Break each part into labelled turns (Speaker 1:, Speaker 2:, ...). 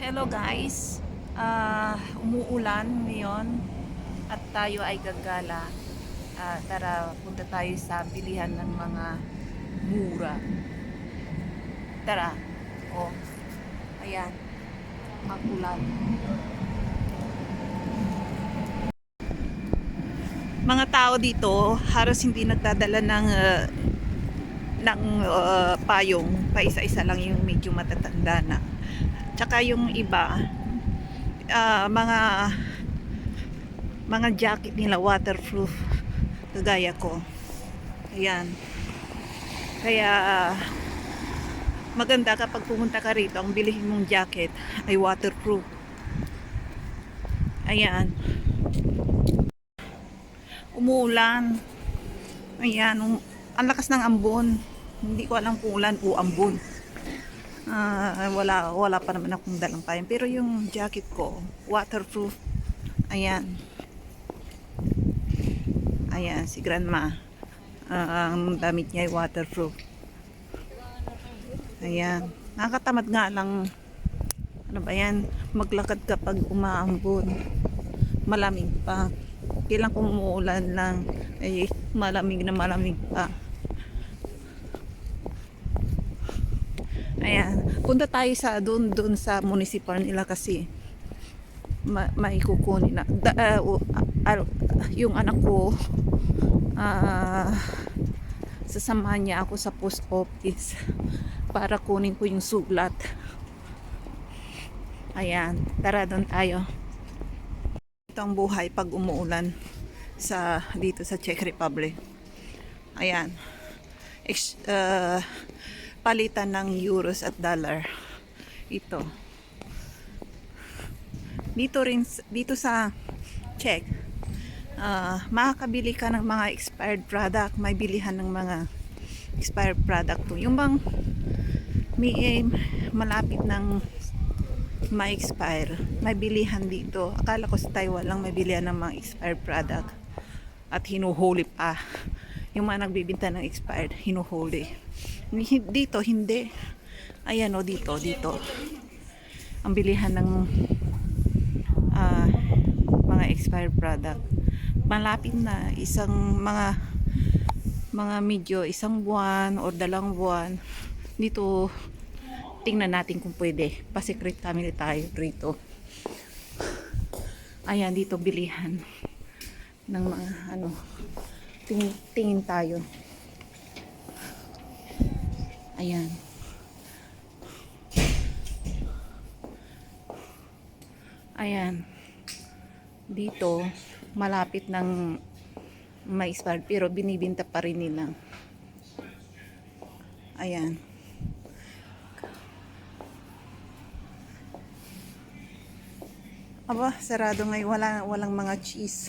Speaker 1: Hello guys, Ah, umuulan ngayon at tayo ay gagala. Ah, tara, punta tayo sa bilihan ng mga mura. Tara, oh, ayan, magulan. Mga tao dito, halos hindi nagdadala ng ah, ng ah, payong, pa isa-isa lang yung medyo matatanda na. Tsaka yung iba, ah, mga mga jacket nila waterproof kagaya ko. Ayan. Kaya maganda kapag pumunta ka rito, ang bilhin mong jacket ay waterproof. Ayan. Umuulan. Ayan, um, ang lakas ng ambon. Hindi ko alam kung ulan o ambon. Ah, wala wala pa naman akong dalang payong pero yung jacket ko waterproof. Ayan. Ayan si grandma. Ah, ang damit niya ay waterproof. Ayan. Nakakatamad nga lang. Ano ba yan? Maglakad kapag umaambon. Malamig pa. Kailang kung umuulan lang ay malamig na malamig pa Ayan, punta tayo sa doon doon sa municipal nila kasi ma may kukunin na da, o- ah, yung anak ko ah sasamahan niya ako sa post office para kunin ko yung sulat. Ayan, tara doon tayo. Ito ang buhay pag umuulan sa dito sa Czech Republic. Ayan. Ex, ah, palitan ng euros at dollar. Ito. Dito rin, dito sa Czech, ah, makakabili ka ng mga expired product. May bilihan ng mga expired product to. Yung bang may eh, malapit ng ma-expire, may bilihan dito. Akala ko sa Taiwan lang may bilihan ng mga expired product at hinuhuli pa. Yung mga nagbibinta ng expired, hinuhuli. Dito, hindi. Ayan o, dito, dito. Ang bilihan ng ah, mga expired product. Malapit na isang mga mga medyo isang buwan or dalang buwan dito tingnan natin kung pwede pa-secret family tayo rito ayan dito bilihan ng mga ano tingin, tingin tayo ayan. Ayan. Dito malapit ng may expired pero binibinta pa rin nila. Ayan. Aba sarado ngayon. Wala walang mga cheese.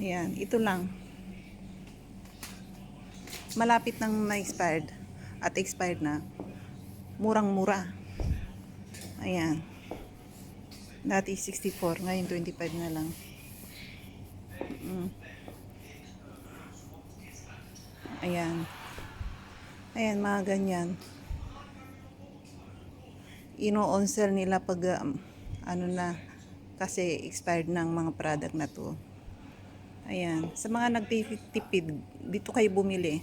Speaker 1: Ayan ito lang. Malapit ng may expired at expired na murang mura ayan dati 64 ngayon 25 na lang Mm. Ayan. Ayan, mga ganyan. Ino-on sale nila pag um, ano na kasi expired ng mga product na to. Ayan. Sa mga nagtitipid, dito kayo bumili.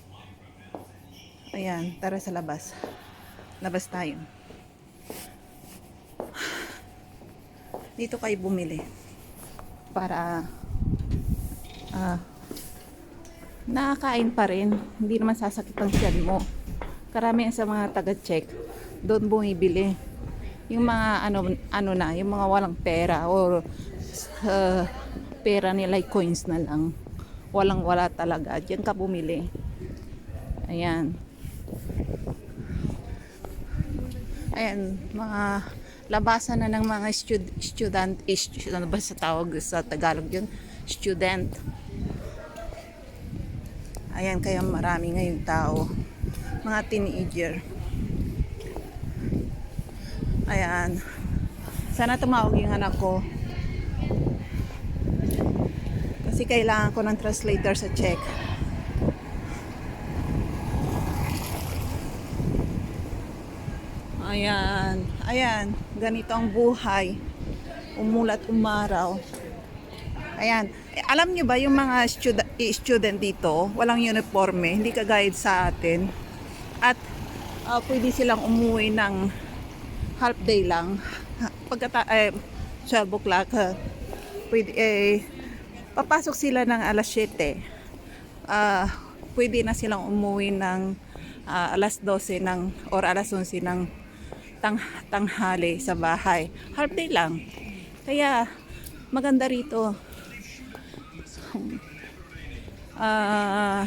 Speaker 1: Ayan, tara sa labas. Labas tayo. Dito kayo bumili. Para ah, nakakain pa rin. Hindi naman sasakit ang tiyan mo. Karamihan sa mga taga-check, doon bumibili. Yung mga ano, ano na, yung mga walang pera or uh, pera nila coins na lang. Walang wala talaga. Diyan ka bumili. Ayan. Ayan, mga labasan na ng mga stud- student, eh, stu- ano ba sa tawag sa Tagalog yun? Student. Ayan, kaya marami ngayong tao. Mga teenager. Ayan. Sana tumawag yung anak ko. Kasi kailangan ko ng translator sa Czech. Ayan. Ayan. Ganito ang buhay. Umulat umaraw. Ayan. Eh, alam nyo ba yung mga student, student dito, walang uniforme, hindi kagaya sa atin. At ah, pwede silang umuwi ng half day lang. Pagkata eh, 12 o'clock, ah, pwede, eh, papasok sila ng alas 7. Ah, pwede na silang umuwi ng ah, alas 12 ng, or alas 11 ng tang, tanghali sa bahay. Half day lang. Kaya maganda rito. Ah,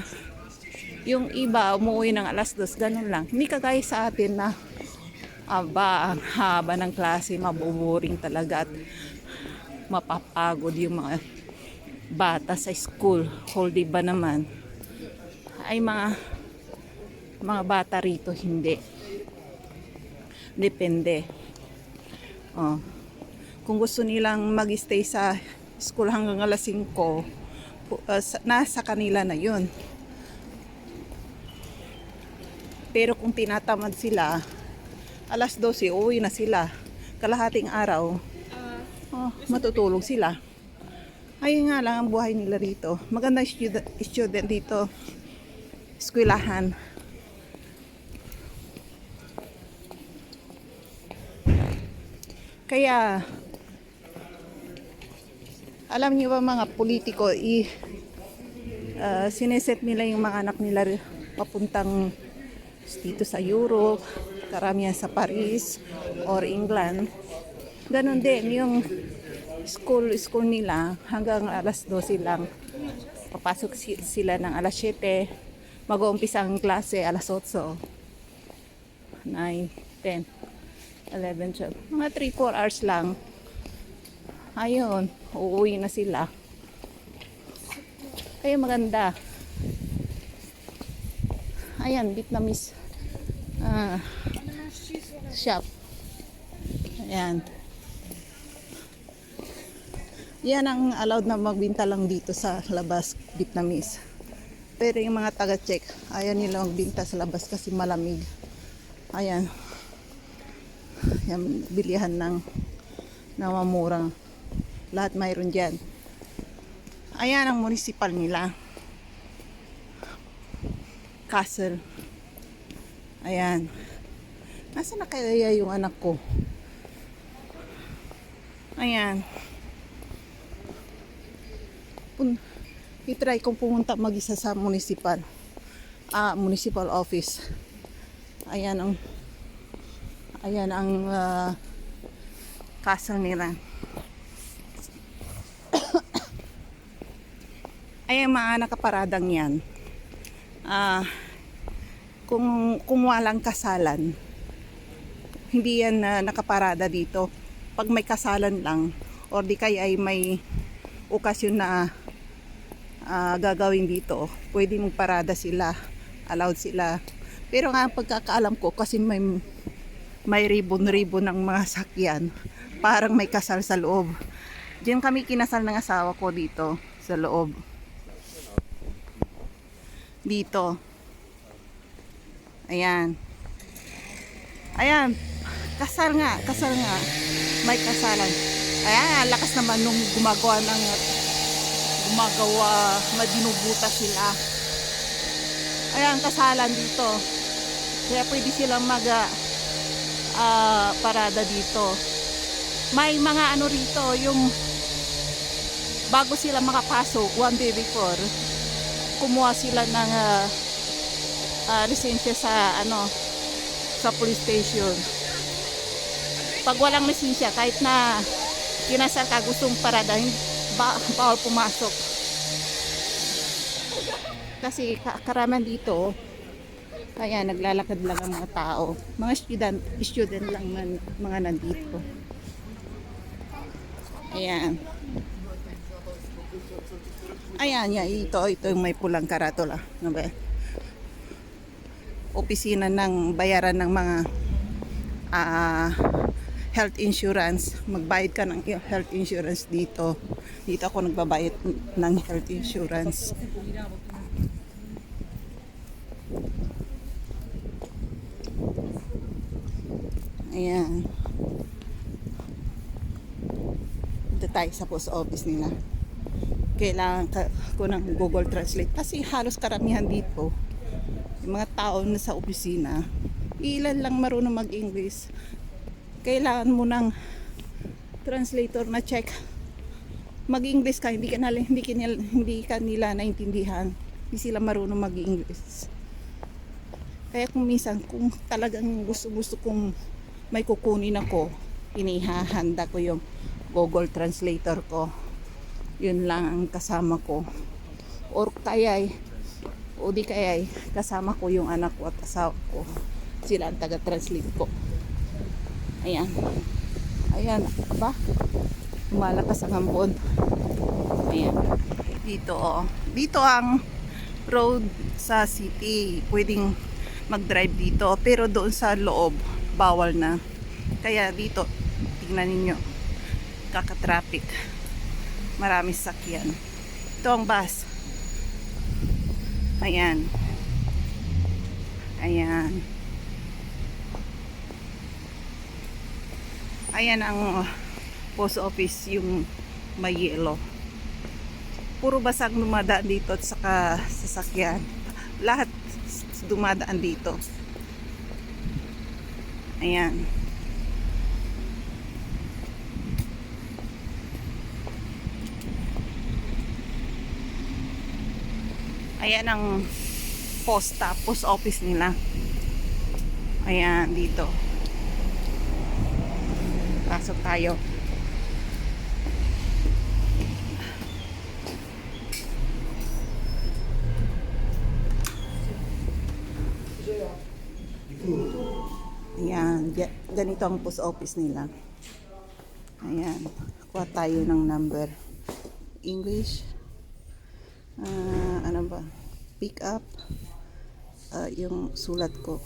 Speaker 1: yung iba umuwi ng alas 2, ganun lang. Hindi kagaya sa atin na aba, ang haba ng klase, mabuburing talaga at mapapagod yung mga bata sa school. Whole day ba naman? Ay mga mga bata rito hindi. Depende. Oh. Kung gusto nilang mag-stay sa school hanggang alas 5, pu- uh, sa- nasa kanila na yun. Pero kung tinatamad sila, alas 12, uwi na sila. Kalahating araw, oh, matutulog sila. Ayun nga lang ang buhay nila rito. Maganda student, student dito. Eskwelahan. Kaya, alam niyo ba mga politiko, i, uh, sineset nila yung mga anak nila papuntang dito sa Europe, karamihan sa Paris or England. Ganon din yung school school nila hanggang alas 12 lang. Papasok si- sila ng alas 7, mag-uumpisa ang klase alas 8, 9, 10, 11, 12. Mga 3-4 hours lang. Ayun, uuwi na sila. Kaya maganda. Ayan, Vietnamese ah, shop. Ayan. Yan ang allowed na magbinta lang dito sa labas, Vietnamese. Pero yung mga taga-check, ayaw nila magbinta sa labas kasi malamig. Ayan. Yan, bilihan ng namamurang. Lahat mayroon dyan. Ayan ang municipal nila. Castle. Ayan. Nasaan na kaya yung anak ko? Ayan. Pun itry kong pumunta mag-isa sa municipal. Ah, municipal office. Ayan ang Ayan ang ah, castle nila. Ayan mga nakaparadang yan. Ah, kung, kung walang kasalan, hindi yan na nakaparada dito. Pag may kasalan lang, or di kaya ay may okasyon na ah, gagawin dito, pwede mong parada sila, allowed sila. Pero nga pagkakaalam ko, kasi may may ribbon-ribbon ng mga sakyan. Parang may kasal sa loob. Diyan kami kinasal ng asawa ko dito sa loob. Dito. Ayan. Ayan. Kasal nga, kasal nga. May kasalan. Ayan, lakas naman nung gumagawa ng gumagawa, madinubuta sila. Ayan, kasalan dito. Kaya pwede silang mag ah, parada dito. May mga ano rito, yung bago sila makapasok, one day before, kumuha sila ng ah, ah, lisensya sa ano sa police station. Pag walang lisensya, kahit na kinasal ka gustong parada, ba, bawal pumasok. Kasi ka- karamihan dito, kaya naglalakad lang ang mga tao. Mga student, student lang man, mga nandito. Ayan. Ayan, yan. Ito, ito yung may pulang karatula. Ano ba? Opisina ng bayaran ng mga ah, health insurance. Magbayad ka ng health insurance dito. Dito ako nagbabayad ng health insurance. Ayan. Dito tayo sa post office nila. Kailangan ka, ko ng Google Translate. Kasi halos karamihan dito, yung mga tao na sa opisina, ilan lang marunong mag-English. Kailangan mo ng translator na check. Mag-English ka, hindi ka, na, hindi, ka nila, hindi ka nila naintindihan. Hindi sila marunong mag-English. Kaya kung minsan, kung talagang gusto-gusto kong may kukunin ako, inihahanda ko yung Google Translator ko. Yun lang ang kasama ko. Or kaya o di kaya kasama ko yung anak ko at asawa ko. Sila ang taga-translate ko. Ayan. Ayan. Aba. Lumalakas ang ambon. Ayan. Dito oh. Dito ang road sa city. Pwedeng mag-drive dito. Pero doon sa loob, bawal na. Kaya dito, tingnan ninyo. Kaka-traffic. Marami sakyan. Ito ang bus. Ayan. Ayan. Ayan ang post office yung may yellow. Puro basag dumadaan dito at saka sasakyan. Lahat dumadaan dito. Ayan. Ayan ang posta, post office nila. Ayan, dito. Pasok tayo. Ayan, ga- ganito ang post office nila. Ayan, kuha tayo ng number. English. Ah, ano ba? Pick up. Ah, yung sulat ko.